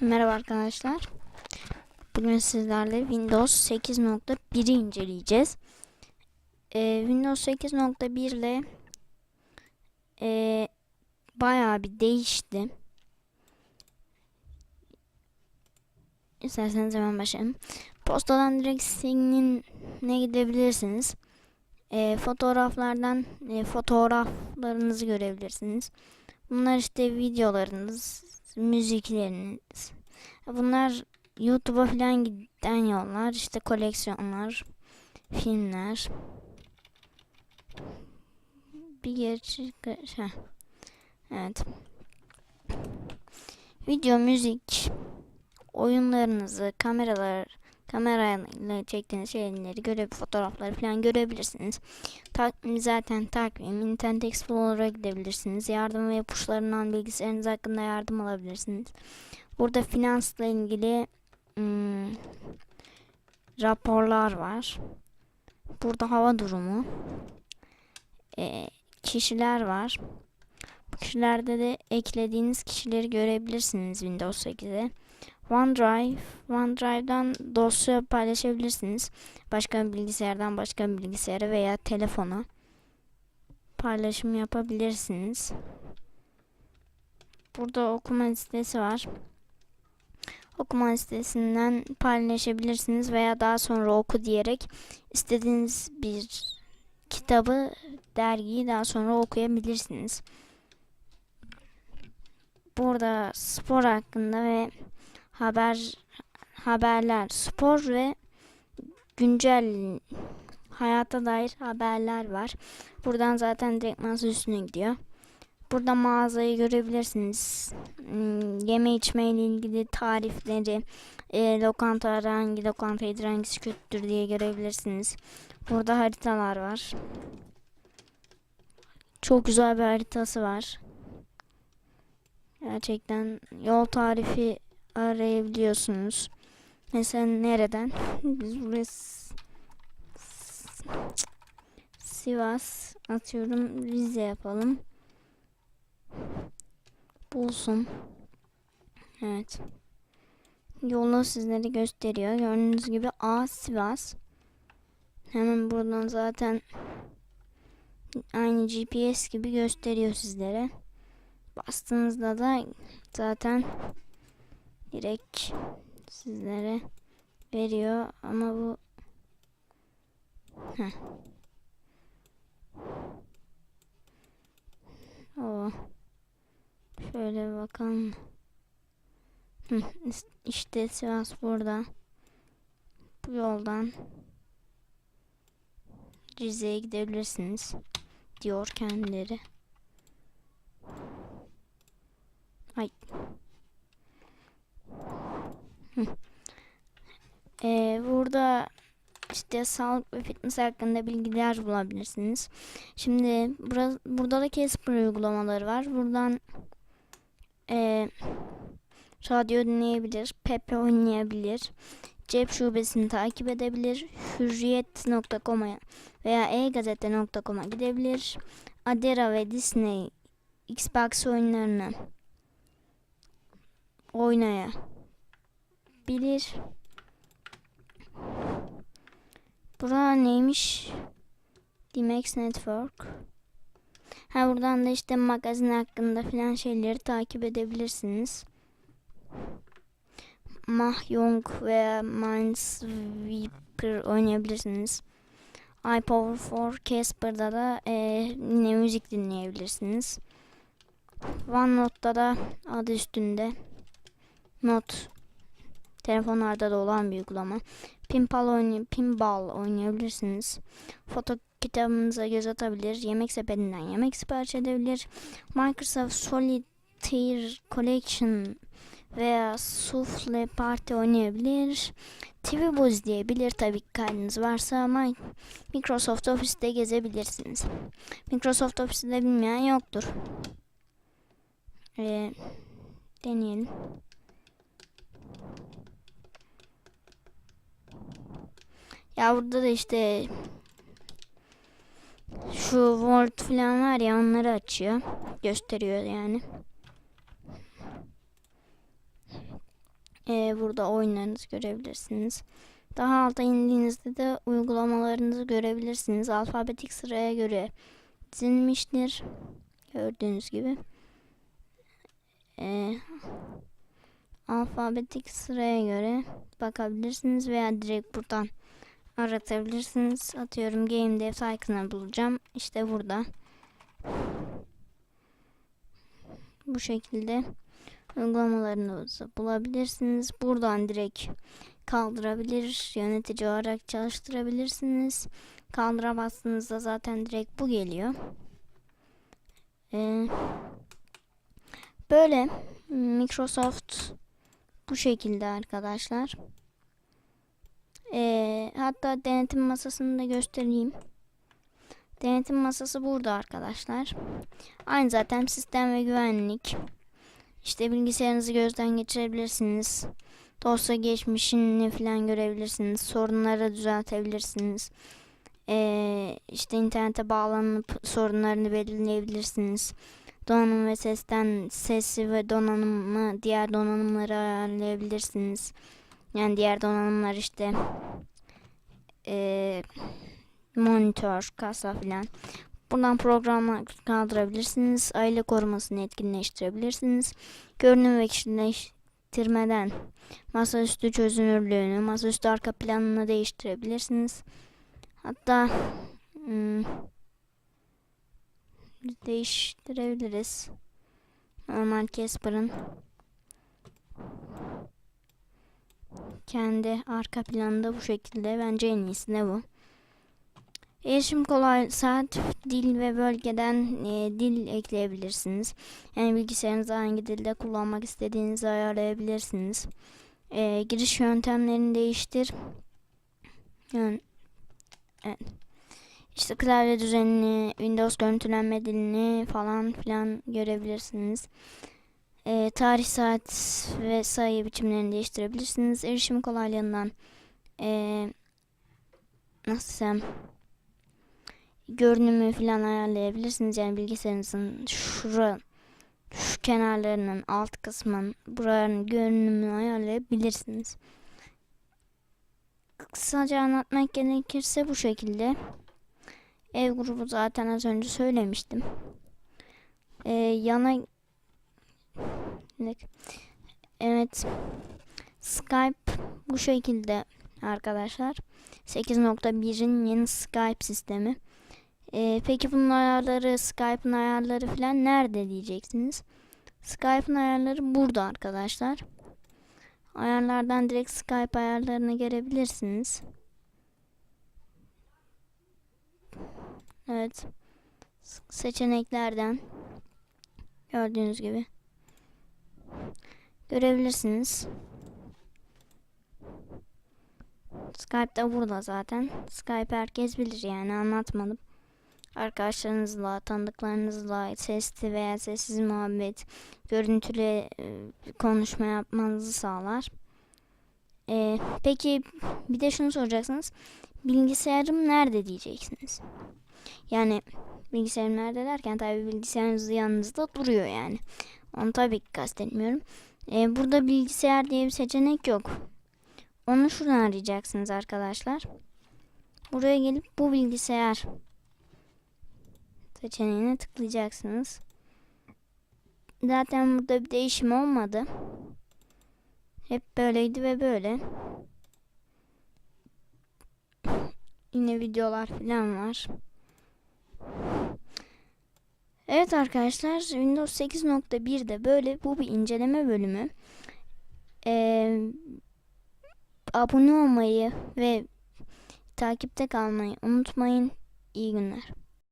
Merhaba arkadaşlar. Bugün sizlerle Windows 8.1'i inceleyeceğiz. Ee, Windows 8.1 ile e, bayağı bir değişti. İsterseniz hemen başlayalım. Postadan direkt signine gidebilirsiniz. E, fotoğraflardan e, fotoğraflarınızı görebilirsiniz. Bunlar işte videolarınız, müzikleriniz. Bunlar YouTube'a falan giden yollar. işte koleksiyonlar, filmler. Bir gerçek şey. Evet. Video, müzik, oyunlarınızı, kameralar, kamerayla çektiğiniz şeyleri görev fotoğrafları falan görebilirsiniz. Tak, zaten takvim, Internet Explorer'a gidebilirsiniz. Yardım ve ipuçlarından bilgisayarınız hakkında yardım alabilirsiniz. Burada finansla ilgili hmm, raporlar var. Burada hava durumu, e, kişiler var. Bu kişilerde de eklediğiniz kişileri görebilirsiniz Windows 8'e. OneDrive, OneDrive'dan dosya paylaşabilirsiniz. Başka bir bilgisayardan başka bir bilgisayara veya telefona paylaşım yapabilirsiniz. Burada okuma listesi var. Okuma listesinden paylaşabilirsiniz veya daha sonra oku diyerek istediğiniz bir kitabı, dergiyi daha sonra okuyabilirsiniz. Burada spor hakkında ve haber haberler, spor ve güncel hayata dair haberler var. Buradan zaten direkt masa üstüne gidiyor. Burada mağazayı görebilirsiniz. Hmm, Yeme içme ile ilgili tarifleri, e, lokanta hangi lokanta iyidir hangisi kötüdür diye görebilirsiniz. Burada haritalar var. Çok güzel bir haritası var. Gerçekten yol tarifi arayabiliyorsunuz. Mesela nereden? Biz buraya Sivas atıyorum Rize yapalım. Bulsun. Evet. Yolu sizlere gösteriyor. Gördüğünüz gibi A Sivas. Hemen buradan zaten aynı GPS gibi gösteriyor sizlere. Bastığınızda da zaten direkt sizlere veriyor ama bu Heh. O. Şöyle bakalım. İşte Sivas burada. Bu yoldan Rize'ye gidebilirsiniz diyor kendileri. Ay. Hı. Ee, burada işte sağlık ve fitness hakkında bilgiler bulabilirsiniz. Şimdi bura, burada da Casper uygulamaları var. Buradan e, radyo dinleyebilir, Pepe oynayabilir, cep şubesini takip edebilir, hürriyet.com'a veya e-gazete.com'a gidebilir. Adera ve Disney Xbox oyunlarını oynayabilir. Bura neymiş? Dimex Network. Ha buradan da işte magazin hakkında filan şeyleri takip edebilirsiniz. Mahjong veya Minesweeper oynayabilirsiniz. iPower 4 Casper'da da e, yine müzik dinleyebilirsiniz. OneNote'da da adı üstünde not telefonlarda da olan bir uygulama. Pinball, oynay pinball oynayabilirsiniz. Foto kitabınıza göz atabilir. Yemek sepetinden yemek sipariş edebilir. Microsoft Solitaire Collection veya Souffle Party oynayabilir. TV Buzz diyebilir tabii ki kaydınız varsa ama Microsoft Office'te gezebilirsiniz. Microsoft Office'te bilmeyen yoktur. Ee, deneyelim. Ya burada da işte şu Word falan var ya onları açıyor. Gösteriyor yani. Ee, burada oyunlarınızı görebilirsiniz. Daha alta indiğinizde de uygulamalarınızı görebilirsiniz. Alfabetik sıraya göre dizilmiştir. Gördüğünüz gibi. Ee, alfabetik sıraya göre bakabilirsiniz veya direkt buradan aratabilirsiniz. Atıyorum Game Dev Tycoon'ı bulacağım. İşte burada. Bu şekilde uygulamalarınızı bulabilirsiniz. Buradan direkt kaldırabilir, yönetici olarak çalıştırabilirsiniz. Kaldıra bastığınızda zaten direkt bu geliyor. Ee, böyle Microsoft bu şekilde arkadaşlar. Ee, hatta denetim masasını da göstereyim. Denetim masası burada arkadaşlar. Aynı zaten sistem ve güvenlik. İşte bilgisayarınızı gözden geçirebilirsiniz. Dosya geçmişini falan görebilirsiniz. Sorunları düzeltebilirsiniz. Ee, işte internete bağlanıp sorunlarını belirleyebilirsiniz. Donanım ve sesten sesi ve donanımı diğer donanımları ayarlayabilirsiniz. Yani diğer donanımlar işte ee, monitör, kasa filan. Buradan programı kaldırabilirsiniz. Aile korumasını etkinleştirebilirsiniz. Görünüm ve kişileştirmeden masaüstü çözünürlüğünü, masaüstü arka planını değiştirebilirsiniz. Hatta hmm, değiştirebiliriz. Normal Casper'ın kendi arka planında bu şekilde. Bence en iyisi de bu. Erişim kolay saat, dil ve bölgeden e, dil ekleyebilirsiniz. Yani bilgisayarınızı hangi dilde kullanmak istediğinizi ayarlayabilirsiniz. E, giriş yöntemlerini değiştir. Yani, evet. İşte klavye düzenini, Windows görüntülenme dilini falan filan görebilirsiniz. E, tarih, saat ve sayı biçimlerini değiştirebilirsiniz. Erişim kolaylığından e, nasıl desem görünümü falan ayarlayabilirsiniz. Yani bilgisayarınızın şura şu kenarlarının alt kısmın buranın görünümünü ayarlayabilirsiniz. Kısaca anlatmak gerekirse bu şekilde. Ev grubu zaten az önce söylemiştim. Ee, yana Evet. Skype bu şekilde arkadaşlar. 8.1'in yeni Skype sistemi. Ee, peki bunun ayarları, Skype'ın ayarları falan nerede diyeceksiniz. Skype'ın ayarları burada arkadaşlar. Ayarlardan direkt Skype ayarlarına gelebilirsiniz. Evet. Seçeneklerden gördüğünüz gibi görebilirsiniz. Skype da burada zaten. Skype herkes bilir yani anlatmadım. Arkadaşlarınızla, tanıdıklarınızla sesli veya sessiz muhabbet, görüntülü e, konuşma yapmanızı sağlar. E, peki bir de şunu soracaksınız. Bilgisayarım nerede diyeceksiniz. Yani bilgisayarım nerede derken tabi bilgisayarınız yanınızda duruyor yani. Onu tabii ki kastetmiyorum. E, burada bilgisayar diye bir seçenek yok. Onu şuradan arayacaksınız arkadaşlar. Buraya gelip bu bilgisayar seçeneğine tıklayacaksınız. Zaten burada bir değişim olmadı. Hep böyleydi ve böyle. Yine videolar falan var. Evet arkadaşlar Windows 8.1'de böyle bu bir inceleme bölümü. Ee, abone olmayı ve takipte kalmayı unutmayın. İyi günler.